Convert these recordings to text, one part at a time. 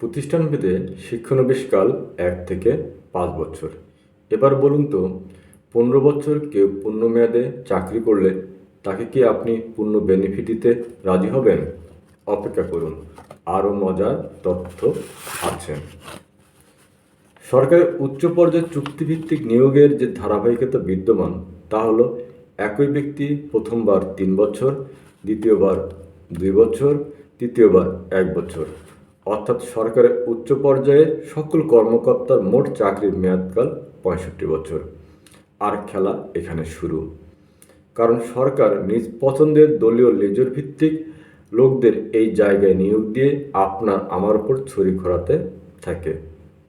প্রতিষ্ঠানভেদে শিক্ষানবিশকাল এক থেকে পাঁচ বছর। এবার বলুন তো, পনেরো বছর কেউ পূর্ণ মেয়াদে চাকরি করলে তাকে কি আপনি পূর্ণ বেনিফিট দিতে রাজি হবেন? অপেক্ষা করুন, আরও মজার তথ্য আছে। সরকারের উচ্চ পর্যায়ে চুক্তিভিত্তিক নিয়োগের যে ধারাবাহিকতা বিদ্যমান, তা হলো একই ব্যক্তি প্রথমবার তিন বছর, দ্বিতীয়বার দুই বছর, তৃতীয়বার এক বছর। অর্থাৎ সরকারের উচ্চ পর্যায়ে সকল কর্মকর্তার মোট চাকরির মেয়াদকাল পঁয়ষট্টি বছর। আর খেলা এখানে শুরু। কারণ সরকার নিজ পছন্দের দলীয় লেজুর ভিত্তিক লোকদের এই জায়গায় নিয়োগ দিয়ে আপনার আমার উপর ছড়ি ঘোরাতে থাকে।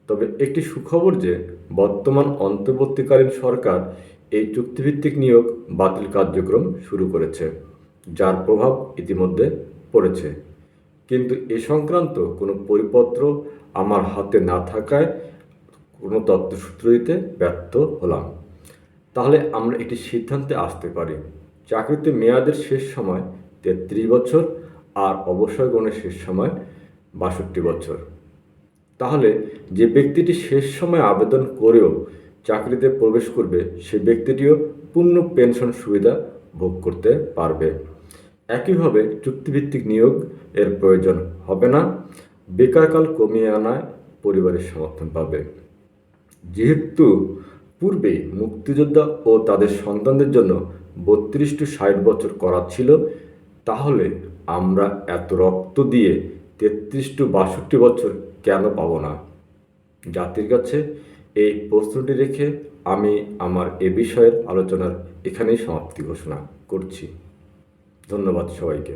তবে একটি সুখবর যে, বর্তমান অন্তর্বর্তীকালীন সরকার এই চুক্তিভিত্তিক নিয়োগ বাতিল কার্যক্রম শুরু করেছে, যার প্রভাব ইতিমধ্যে পড়েছে। কিন্তু এ সংক্রান্ত কোনো পরিপত্র আমার হাতে না থাকায় কোনো তথ্যসূত্র দিতে ব্যর্থ হলাম। তাহলে আমরা একটি সিদ্ধান্তে আসতে পারি। চাকরিতে মেয়াদের শেষ সময় তেত্রিশ বছর আর অবসর গ্রহণের শেষ সময় বাষট্টি বছর। তাহলে যে ব্যক্তিটি শেষ সময় আবেদন করেও চাকরিতে প্রবেশ করবে, সে ব্যক্তিটিও পূর্ণ পেনশন সুবিধা ভোগ করতে পারবে। একইভাবে চুক্তিভিত্তিক নিয়োগ এর প্রয়োজন হবে না। বেকারকাল কমিয়ে আনায় পরিবারের সমর্থন পাবে। যেহেতু পূর্বে মুক্তিযোদ্ধা ও তাদের সন্তানদের জন্য বত্রিশ টু ষাট বছর করা ছিল, তাহলে আমরা এত রক্ত দিয়ে তেত্রিশ টু বাষট্টি বছর কেন পাবো না? জাতির কাছে এই প্রশ্নটি রেখে আমি আমার এ বিষয়ের আলোচনার এখানেই সমাপ্তি ঘোষণা করছি। ধন্যবাদ সবাইকে।